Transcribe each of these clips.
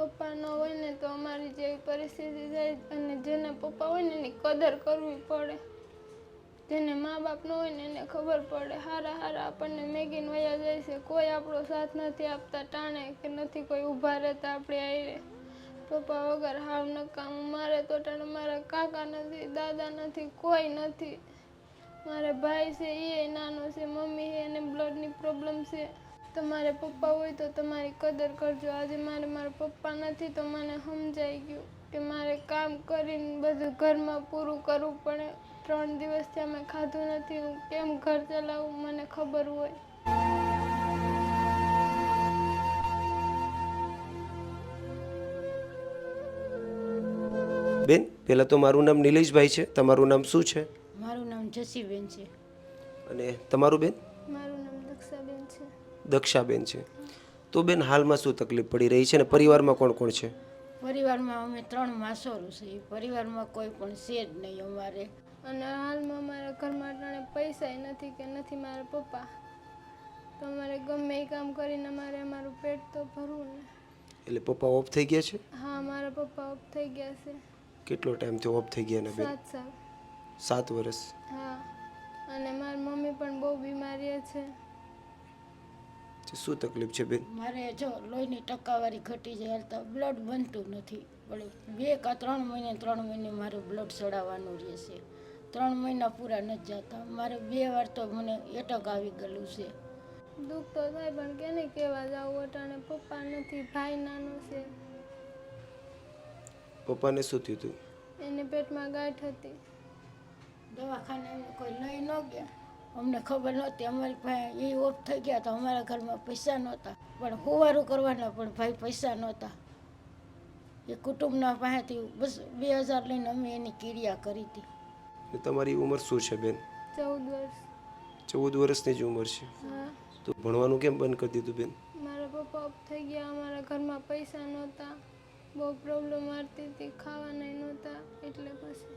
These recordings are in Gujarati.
પપ્પા ન હોય ને તો અમારી જેવી પરિસ્થિતિ થાય અને જેના પપ્પા હોય ને એની કદર કરવી પડે. જેને મા બાપ ન હોય ને એને ખબર પડે. હારા હારા આપણને મેગીન વયા જાય છે. કોઈ આપણો સાથ નથી આપતા, ટાણે કે નથી કોઈ ઊભા રહેતા આપણે આવીએ પપ્પા વગર હાવ નકામ. મારે તો ટાણે મારા કાકા નથી, દાદા નથી, કોઈ નથી. મારે ભાઈ છે એ, નાનો છે, મમ્મી છે, એને બ્લડની પ્રોબ્લેમ છે. તમારે પપ્પા હોય તો તમારી કદર કરજો. આજે મારે મારા પપ્પા નથી તો મને સમજાઈ ગયું કે મારે કામ કરીને બધું ઘરમાં પૂરું કરવું પડે. ત્રણ દિવસથી અમે ખાધું નથી. હું કેમ ઘર ચલાવું મને ખબર હોય. બેન પહેલાં તો મારું નામ નિલેશભાઈ છે. તમારું નામ શું છે? મારું નામ જસીબેન છે. અને તમારું બેન? મારું નામ દક્ષાબેન છે. દક્ષાબેન છે. તો બેન હાલમાં શું તકલીફ પડી રહી છે અને પરિવારમાં કોણ કોણ છે? પરિવારમાં અમે ત્રણ માસોરું છે. પરિવારમાં કોઈ પણ છે જ નહીં અમારે. અને હાલમાં મારા ઘરમાં ત્રણે પૈસા નથી કે નથી મારા પપ્પા. તો અમારે ગમે એ કામ કરીને અમારે અમારું પેટ તો ભરવું ને. એટલે પપ્પા ઓફ થઈ ગયા છે? હા મારા પપ્પા ઓફ થઈ ગયા છે. કેટલો ટાઈમથી ઓફ થઈ ગયા ને બેન? સાત સાલ. સાત વર્ષ. હા. અને મારી મમ્મી પણ બહુ બીમારી છે. શું તકલીફ છે બેન? મારે જો લોહીની ટકાવારી ઘટી જાય તો બ્લડ બનતું નથી. પણ બે કા ત્રણ મહિને ત્રણ મહિને મારે બ્લડ ચડાવવાનું રહેશે. ત્રણ મહિના પૂરા નથી જતા. મારે બે વાર તો મને એટક આવી ગયેલું છે. દુઃખ તો થાય પણ કેને કહેવા જાવ અટાણે પપ્પા નથી ભાઈ નાનો છે. પપ્પાને શું થયું હતું એને પેટમાં ગાંઠ હતી. દવાખાને કોઈ લઈ ન ગયા? અમને ખબર નહોતી. અમારી પાસે એ ઓફ થઈ ગયા તો અમારા ઘરમાં પૈસા નહોતા. પણ હોવારું કરવાના પણ ભાઈ પૈસા નહોતા. એ કુટુંબના પાસેથી બસ બે હજાર લઈને અમે એની ક્રિયા કરી હતી. તમારી ઉંમર શું છે બેન? ચૌદ વર્ષ. ચૌદ વર્ષની જ ઉંમર છે. હા. તો ભણવાનું કેમ બંધ કરી દીધું બેન? મારા પપ્પા ઓફ થઈ ગયા અમારા ઘરમાં પૈસા નહોતા. બહુ પ્રોબ્લેમ આવતી હતી ખાવાના નહોતા એટલે પછી.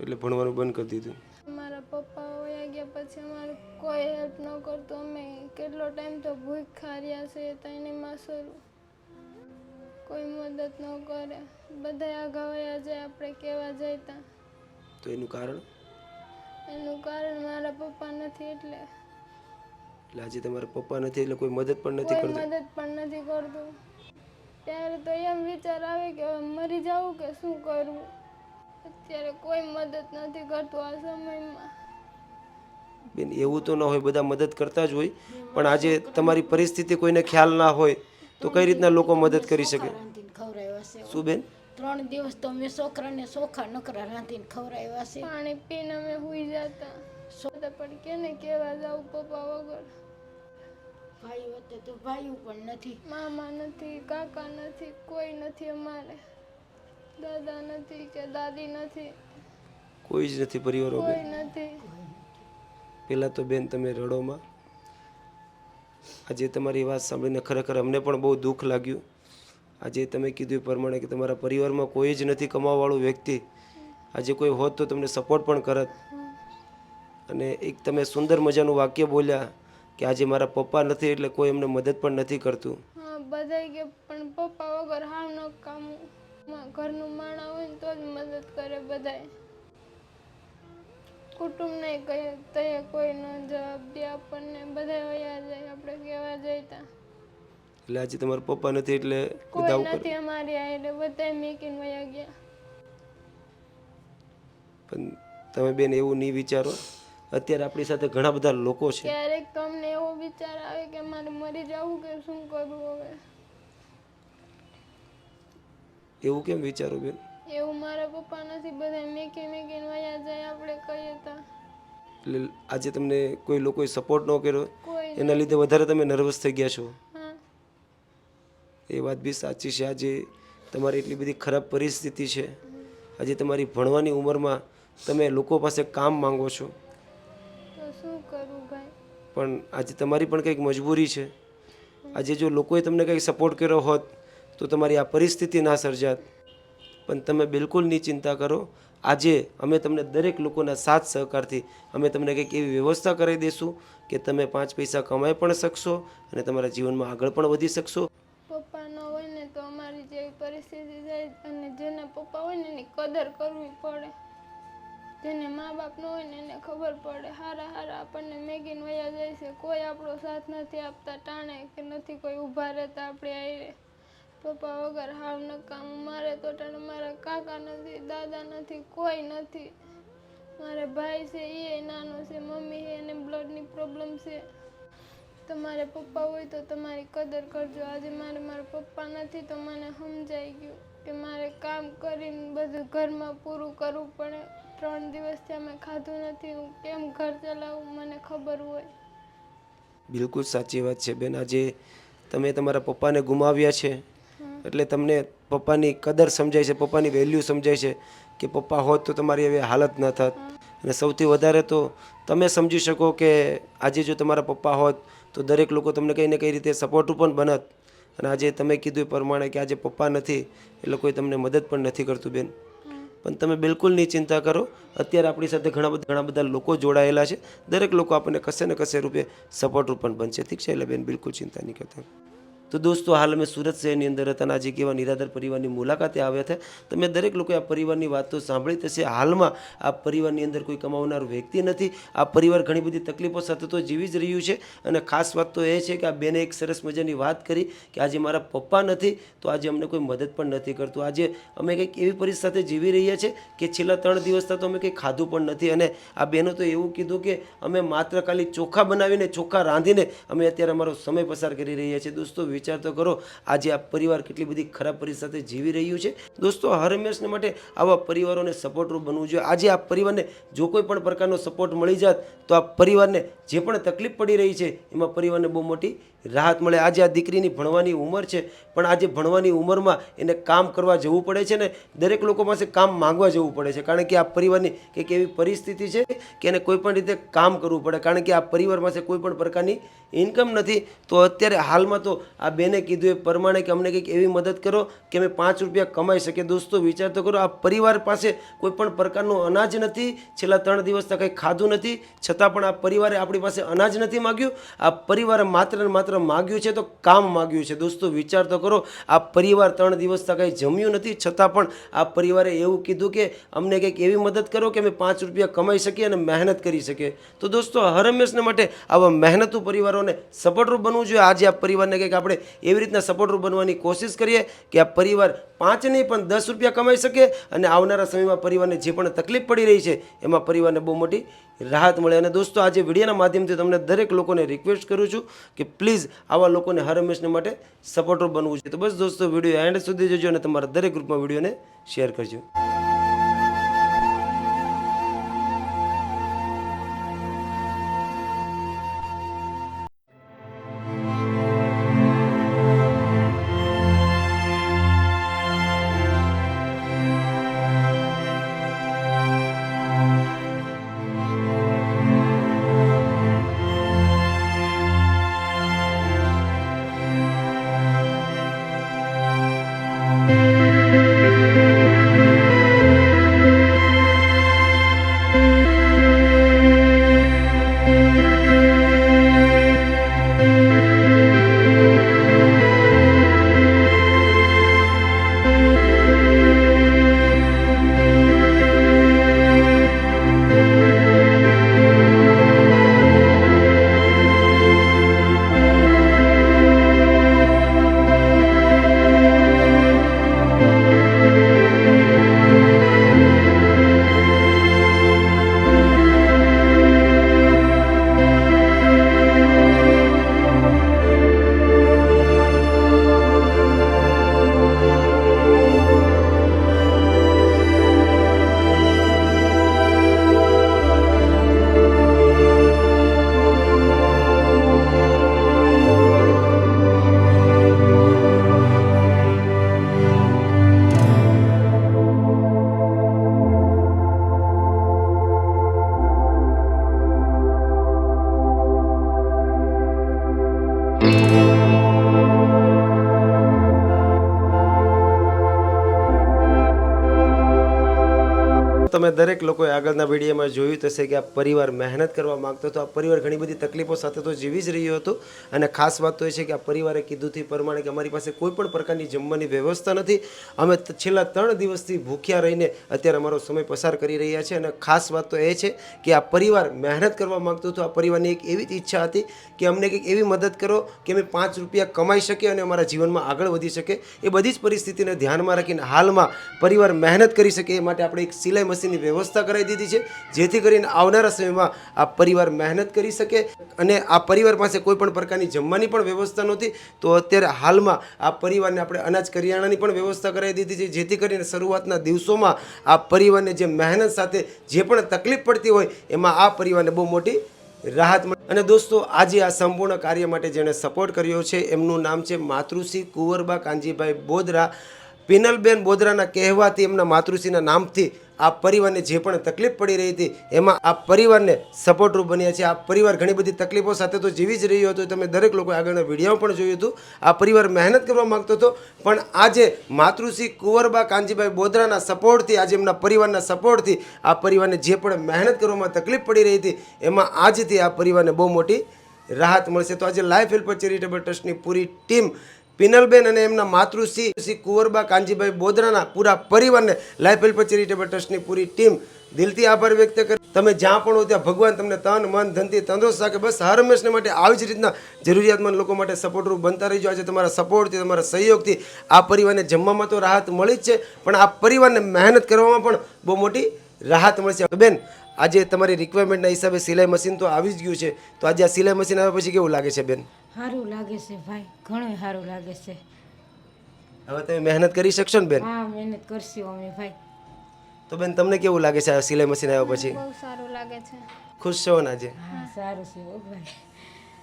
એટલે ભણવાનું બંધ કરી દીધું? મારા પપ્પા વયા ગયા પછી અમારે કોઈ હેલ્પ ન કરતું. અમે કેટલો ટાઈમ તો ભૂખ ખાર્યા છે તઈને માસોરું કોઈ મદદ ન કરે. બધા આગા વયા જાય આપણે કહેવા જતા તો એનું કારણ? એનું કારણ મારા પપ્પા નથી એટલે. એટલે આજે તમારા પપ્પા નથી એટલે કોઈ મદદ પણ નથી કરતું? મદદ પણ નથી કરતું. ત્યારે તો એમ વિચાર આવે કે મરી જાવું કે શું કરવું? અત્યારે કોઈ મદદ નથી કરતું આ સમયમાં. બેન એવું તો ન હોય બધા મદદ કરતા જ હોય. પણ આજે તમારી પરિસ્થિતિ કોઈને ખ્યાલ ના હોય તો કઈ રીતના લોકો મદદ કરી શકે? ખવડાવ્યા છે. શું બેન? ત્રણ દિવસ તો મેં છોકરાને સોખા નકરા રાંધીને ખવડાવ્યા છે. પાણી પીને અમે હુઈ જતા. સોદા પણ કેને કેવા જાવ પપ્પા વગર. ભાઈ વચ્ચે તો ભાઈ પણ નથી. મામા નથી કાકા નથી કોઈ નથી અમારે. દાદા નથી કે દાદી નથી. કોઈ જ નથી પરિવારો કોઈ નથી. પહેલાં તો બેન તમે રડોમાં. આજે તમારી વાત સાંભળીને ખરેખર અમને પણ બહુ દુઃખ લાગ્યું. આજે તમે કીધું એ પ્રમાણે કે તમારા પરિવારમાં કોઈ જ નથી કમાવાવાળું વ્યક્તિ. આજે કોઈ હોત તો તમને સપોર્ટ પણ કરત. અને એક તમે સુંદર મજાનું વાક્ય બોલ્યા કે આજે મારા પપ્પા નથી એટલે કોઈ એમને મદદ પણ નથી કરતું. હા બધાય કે પણ પપ્પા વગર હાવ ન કામ. ઘરનું માણા હોય ને તો જ મદદ કરે બધાય. કુટુંબને કહે તે કોઈ ન જવાબ દે આપણને બધા વયા જાય આપણે કહેવા જઈતા. એટલે આજે તમારા પપ્પા નથી એટલે કોઈ નથી અમારી આ એટલે બધા મેકીને વયા ગયા. પણ તમે બેન એવું નહીં વિચારો. અત્યારે આપણી સાથે ઘણા બધા લોકો છે. ક્યારેક તો અમને એવો વિચાર આવે કે મારે મરી જવું કે શું કરવું હવે? એવું કેમ વિચારો બેન? એવું મારા પપ્પા નથી બધા મેકી મેકીને વયા જાય આપણે કહીએ તો. એટલે આજે તમને કોઈ લોકોએ સપોર્ટ ન કર્યો? એના લીધે વધારે તમે નર્વસ થઈ ગયા છો? એ વાત બી સાચી છે આજે તમારી એટલી બધી ખરાબ પરિસ્થિતિ છે. આજે તમારી ભણવાની ઉંમરમાં તમે લોકો પાસે કામ માંગો છો. તો શું કરું ભાઈ? પણ આજે તમારી પણ કંઈક મજબૂરી છે. આજે જો લોકોએ તમને કંઈક સપોર્ટ કર્યો હોત તો તમારી આ પરિસ્થિતિ ના સર્જાત. પણ તમે બિલકુલ નહીં ચિંતા કરો. આજે અમે તમને દરેક લોકોના સાથ સહકારથી અમે તમને કંઈક એવી વ્યવસ્થા કરી દઈશું કે તમે પાંચ પૈસા કમાઈ પણ શકશો અને તમારા જીવનમાં આગળ પણ વધી શકશો. પપ્પા ન હોય ને તો અમારી જેવી પરિસ્થિતિ થાય અને જેના પપ્પા હોય ને એની કદર કરવી પડે. જેને મા બાપ ન હોય ને એને ખબર પડે. હારા હારા આપણને મેગીન વયા જાય છે. કોઈ આપણો સાથ નથી આપતા. ટાણે કે નથી કોઈ ઊભા રહેતા. આપણે આવીએ પપ્પા વગર હાવ નકામ. મારે તો મારા કાકા નથી, દાદા નથી, કોઈ નથી. મારે ભાઈ છે એ, નાનો છે, મમ્મી છે, એને બ્લડની પ્રોબ્લેમ છે. તમારે પપ્પા હોય તો તમારી કદર કરજો. આજે મારે મારા પપ્પા નથી તો મને સમજાઈ ગયું કે મારે કામ કરીને બધું ઘરમાં પૂરું કરવું પડે. ત્રણ દિવસથી અમે ખાધું નથી. હું કેમ ઘર ચલાવું, મને ખબર હોય. બિલકુલ સાચી વાત છે બેન. આજે તમે તમારા પપ્પાને ગુમાવ્યા છે. એટલે તમને પપ્પાની કદર સમજાય છે, પપ્પાની વેલ્યુ સમજાય છે કે પપ્પા હોત તો તમારી હવે હાલત ન થાત. અને સૌથી વધારે તો તમે સમજી શકો કે આજે જો તમારા પપ્પા હોત તો દરેક લોકો તમને કંઈ ને કઈ રીતે સપોર્ટ પણ બનત. અને આજે તમે કીધું એ પ્રમાણે કે આજે પપ્પા નથી, એ લોકોએ તમને મદદ પણ નથી કરતું બેન. પણ તમે બિલકુલ નહીં ચિંતા કરો, અત્યારે આપણી સાથે ઘણા બધા ઘણા બધા લોકો જોડાયેલા છે. દરેક લોકો આપણને કશે ને કશે રૂપે સપોર્ટ પણ બનશે. ઠીક છે? એટલે બેન બિલકુલ ચિંતા નહીં કરતા. તો દોસ્તો, હાલ અમે સુરત શહેરની અંદર હતા આજે કેવા નિરાધાર પરિવારની મુલાકાતે આવ્યા હતા. તમે દરેક લોકોએ આ પરિવારની વાત તો સાંભળી થશે હાલમાં આ પરિવારની અંદર કોઈ કમાવનાર વ્યક્તિ નથી. આ પરિવાર ઘણી બધી તકલીફો સાથે તો જીવી જ રહ્યું છે. અને ખાસ વાત તો એ છે કે આ બેને એક સરસ મજાની વાત કરી કે આજે મારા પપ્પા નથી, તો આજે અમને કોઈ મદદ પણ નથી કરતું. આજે અમે કંઈક એવી પરિસ્થિતિ સાથે જીવી રહ્યા છે કે છેલ્લા ત્રણ દિવસથી તો અમે કંઈ ખાધું પણ નથી. અને આ બહેનો તો એવું કીધું કે અમે માત્ર ખાલી ચોખા બનાવીને, ચોખા રાંધીને અમે અત્યારે અમારો સમય પસાર કરી રહ્યા છીએ. દોસ્તો વિચાર તો કરો, આજે આ પરિવાર કેટલી બધી ખરાબ પરિસ્થિતિ સાથે જીવી રહ્યું છે. દોસ્તો, હર હંમેશને માટે આવા પરિવારોને સપોર્ટરૂપ બનવું જોઈએ. આજે આ પરિવારને જો કોઈ પણ પ્રકારનો સપોર્ટ મળી જાત, તો આ પરિવારને જે પણ તકલીફ પડી રહી છે, એમાં પરિવારને બહુ મોટી રાહત મળે. આજે આ દીકરીની ભણવાની ઉંમર છે, પણ આજે ભણવાની ઉંમરમાં એને કામ કરવા જવું પડે છે ને દરેક લોકો પાસે કામ માંગવા જવું પડે છે. કારણ કે આ પરિવારની કંઈક એવી પરિસ્થિતિ છે કે એને કોઈ પણ રીતે કામ કરવું પડે. કારણ કે આ પરિવાર પાસે કોઈ પણ પ્રકારની ઇન્કમ નથી, તો અત્યારે હાલમાં તો આ બેને કીધું એ પ્રમાણે કે અમને કંઈક એવી મદદ કરો કે અમે પાંચ રૂપિયા કમાઈ શકીએ. દોસ્તો, વિચાર તો કરો, આ પરિવાર પાસે કોઈ પણ પ્રકારનું અનાજ નથી. છેલ્લા ત્રણ દિવસથી કંઈ ખાધું નથી. છતાં પણ આ પરિવારે આપણી પાસે અનાજ નથી માગ્યું. આ પરિવારે માત્ર ને માત્ર માગ્યું છે તો કામ માગ્યું છે. દોસ્તો, વિચાર તો કરો, આ પરિવાર ત્રણ દિવસથી કંઈ જમ્યું નથી. છતાં પણ આ પરિવારે એવું કીધું કે અમને કંઈક એવી મદદ કરો કે અમે પાંચ રૂપિયા કમાઈ શકીએ અને મહેનત કરી શકીએ. તો દોસ્તો, હર હંમેશને માટે આવા મહેનતુ પરિવારોને સપોર્ટરૂપ બનવું જોઈએ. આજે આ પરિવારને કંઈક આપણે એવી રીતના સપોર્ટરૂપ બનવાની કોશિશ કરીએ કે આ પરિવાર પાંચ નહીં પણ દસ રૂપિયા કમાઈ શકે અને આવનારા સમયમાં પરિવારને જે પણ તકલીફ પડી રહી છે, એમાં પરિવારને બહુ મોટી રાહત મળે. અને દોસ્તો, આજે વિડીયોના માધ્યમથી તમને દરેક લોકોને રિક્વેસ્ટ કરું છું કે પ્લીઝ આવા લોકોને હર હંમેશને માટે સપોર્ટર બનવું છે. તો બસ દોસ્તો, વીડિયો એન્ડ સુધી જોજો અને તમારા દરેક ગ્રુપમાં વિડીયોને શેર કરજો. thank you તમે દરેક લોકોએ આગળના વિડીયોમાં જોયું હશે કે આ પરિવાર મહેનત કરવા માંગતો હતો. આ પરિવાર ઘણી બધી તકલીફો સાથે તો જીવી જ રહ્યો હતો. અને ખાસ વાત તો એ છે કે આ પરિવારે કીધું તે પ્રમાણે કે અમારી પાસે કોઈ પણ પ્રકારની જમવાની વ્યવસ્થા નથી. અમે છેલ્લા ત્રણ દિવસથી ભૂખ્યા રહીને અત્યારે અમારો સમય પસાર કરી રહ્યા છે. અને ખાસ વાત તો એ છે કે આ પરિવાર મહેનત કરવા માંગતો હતો. આ પરિવારની એક એવી ઈચ્છા હતી કે અમને કંઈક એવી મદદ કરો કે અમે પાંચ રૂપિયા કમાઈ શકીએ અને અમારા જીવનમાં આગળ વધી શકે એ બધી જ પરિસ્થિતિને ધ્યાનમાં રાખીને હાલમાં પરિવાર મહેનત કરી શકે એ માટે આપણે એક સિલાઈ મશીનની વ્યવસ્થા કરાવી દીધી છે, જેથી કરીને આવનારા સમયમાં આ પરિવાર મહેનત કરી શકે અને આ પરિવાર પાસે કોઈ પણ પ્રકારની જમવાની પણ વ્યવસ્થા નહોતી. તો અત્યારે હાલમાં આ પરિવારને આપણે અનાજ કરિયાણાની પણ વ્યવસ્થા કરાવી દીધી છે, જેથી કરીને શરૂઆતના દિવસોમાં આ પરિવારને જે મહેનત સાથે જે પણ તકલીફ પડતી હોય, એમાં આ પરિવારને બહુ મોટી રાહત મળે. અને દોસ્તો, આજે આ સંપૂર્ણ કાર્ય માટે જેણે સપોર્ટ કર્યો છે, એમનું નામ છે માતૃશ્રી કુંવરબા કાંજીભાઈ બોદરા. પિનલબેન બોદરાના કહેવાથી એમના માતૃશ્રીના નામથી આ પરિવારને જે પણ તકલીફ પડી રહી હતી, એમાં આ પરિવારને સપોર્ટરૂપ બન્યા છે. આ પરિવાર ઘણી બધી તકલીફો સાથે તો જીવી જ રહ્યો હતો. તમે દરેક લોકો આગળના વીડિયો પણ જોયું હતું. આ પરિવાર મહેનત કરવા માગતો હતો. પણ આજે માતૃશ્રી કુંવરબા કાંજીભાઈ બોદરાના સપોર્ટથી આજે એમના પરિવારના સપોર્ટથી આ પરિવારને જે પણ મહેનત કરવામાં તકલીફ પડી રહી હતી, એમાં આજથી આ પરિવારને બહુ મોટી રાહત મળશે. તો આજે લાઈફ હેલ્પર ચેરિટેબલ ટ્રસ્ટની પૂરી ટીમ પિનલબેન અને એમના માતૃશ્રી શ્રી કુંવરબા કાંજીભાઈ બોદરાના પૂરા પરિવારને લાઈફ હેલ્પર ચેરિટેબલ ટ્રસ્ટની પૂરી ટીમ દિલથી આભાર વ્યક્ત કરે. તમે જ્યાં પણ હો ત્યાં ભગવાન તમને તન, મન, ધનથી તંદુરસ્ત રાખે. બસ હર હંમેશને માટે આવી જ રીતના જરૂરિયાતમંદ લોકો માટે સપોર્ટરૂપ બનતા રહીજો. આજે તમારા સપોર્ટથી તમારા સહયોગથી આ પરિવારને જમવામાં તો રાહત મળી જ છે. પણ આ પરિવારને મહેનત કરવામાં પણ બહુ મોટી રાહત મળશે. બેન આજે તમારી રિક્વાયરમેન્ટના હિસાબે સિલાઈ મશીન તો આવી જ ગયું છે. તો આજે આ સિલાઈ મશીન આવ્યા પછી કેવું લાગે છે બેન? સારું લાગે છે ભાઈ ઘણું સારું લાગે છે. હવે તમે મહેનત કરી શકશો ને બેન? હા મહેનત કરશું અમે ભાઈ. તો બેન તમને કેવું લાગે છે આ સિલાઈ મશીન આવ્યા પછી? બહુ સારું લાગે છે. ખુશ છો ને આજે? સારું છે ભાઈ.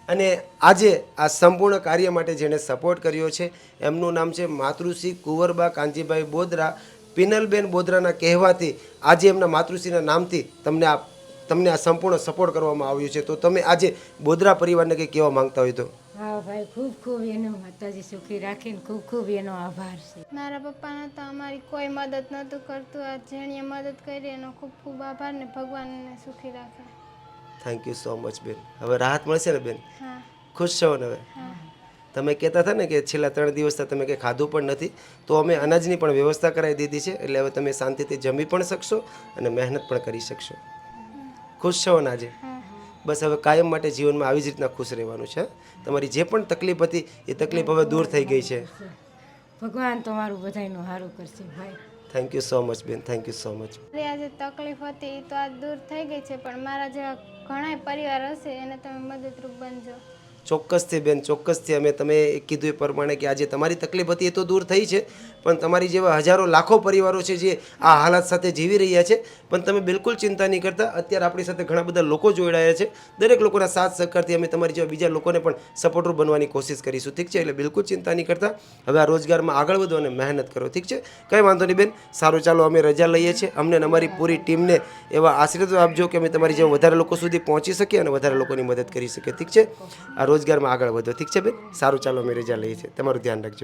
અને આજે આ સંપૂર્ણ કાર્ય માટે જેણે સપોર્ટ કર્યો છે એમનું નામ છે માતૃશ્રી કુંવરબા કાંજીભાઈ બોદરા. પિનલબેન બોદરાના કહેવાથી આજે એમના માતૃશ્રીના નામથી તમને આ તમને આ સંપૂર્ણ સપોર્ટ કરવામાં આવ્યું છે. તો તમે આજે બોદરા પરિવારને કંઈ કહેવા માંગતા હોય તો? હા ભાઈ ખૂબ ખૂબ એનો માતાજી સુખી રાખીને ખૂબ ખૂબ એનો આભાર છે. મારા પપ્પાને તો અમારી કોઈ મદદ નહોતું કરતું. આ જેણીએ મદદ કરી એનો ખૂબ ખૂબ આભાર ને ભગવાનને સુખી રાખે. થેન્ક યુ સો મચ બેન. હવે રાહત મળશે ને બેન? હા. ખુશ છો ને હવે? તમે કહેતા હતા ને કે છેલ્લા ત્રણ દિવસથી તમે કંઈ ખાધું પણ નથી તો અમે અનાજની પણ વ્યવસ્થા કરાવી દીધી છે એટલે હવે તમે શાંતિથી જમી પણ શકશો અને મહેનત પણ કરી શકશો. ખુશ છો ને આજે? બસ હવે કાયમ માટે જીવનમાં આવી જ રીતના ખુશ રહેવાનું છે તમારી જે પણ તકલીફ હતી એ તકલીફ હવે દૂર થઈ ગઈ છે. ભગવાન તમારું બધાનું સારું કરશે ભાઈ. થેન્ક યુ સો મચ બેન. થેન્ક યુ સો મચ આજે આ જે તકલીફ હતી એ તો આજ દૂર થઈ ગઈ છે પણ મારા જેવા ઘણાય પરિવાર હશે એને તમે મદદરૂપ બનજો. ચોક્કસથી બેન, ચોક્કસથી અમે તમે કીધું એ પ્રમાણે કે આજે તમારી તકલીફ હતી એ તો દૂર થઈ છે, પણ તમારી જેવા હજારો લાખો પરિવારો છે જે આ હાલત સાથે જીવી રહ્યા છે, પણ તમે બિલકુલ ચિંતા નહીં કરતા. અત્યારે આપણી સાથે ઘણા બધા લોકો જોડાયા છે. દરેક લોકોના સાથ સહકારથી અમે તમારી જેવા બીજા લોકોને પણ સપોર્ટર બનવાની કોશિશ કરીશું. ઠીક છે? એટલે બિલકુલ ચિંતા નહીં કરતા. હવે આ રોજગારમાં આગળ વધો અને મહેનત કરો. ઠીક છે? કંઈ વાંધો નહીં બેન. સારું, ચાલો અમે રજા લઈએ છીએ. અમને અમારી પૂરી ટીમને એવા આશીર્વાદ આપજો કે અમે તમારી જેવા વધારે લોકો સુધી પહોંચી શકીએ અને વધારે લોકોની મદદ કરી શકીએ. ઠીક છે? આ રોજગારમાં આગળ વધો. ઠીક છે બેન? સારું, ચાલો અમે રજા લઈએ છીએ. તમારું ધ્યાન રાખજો.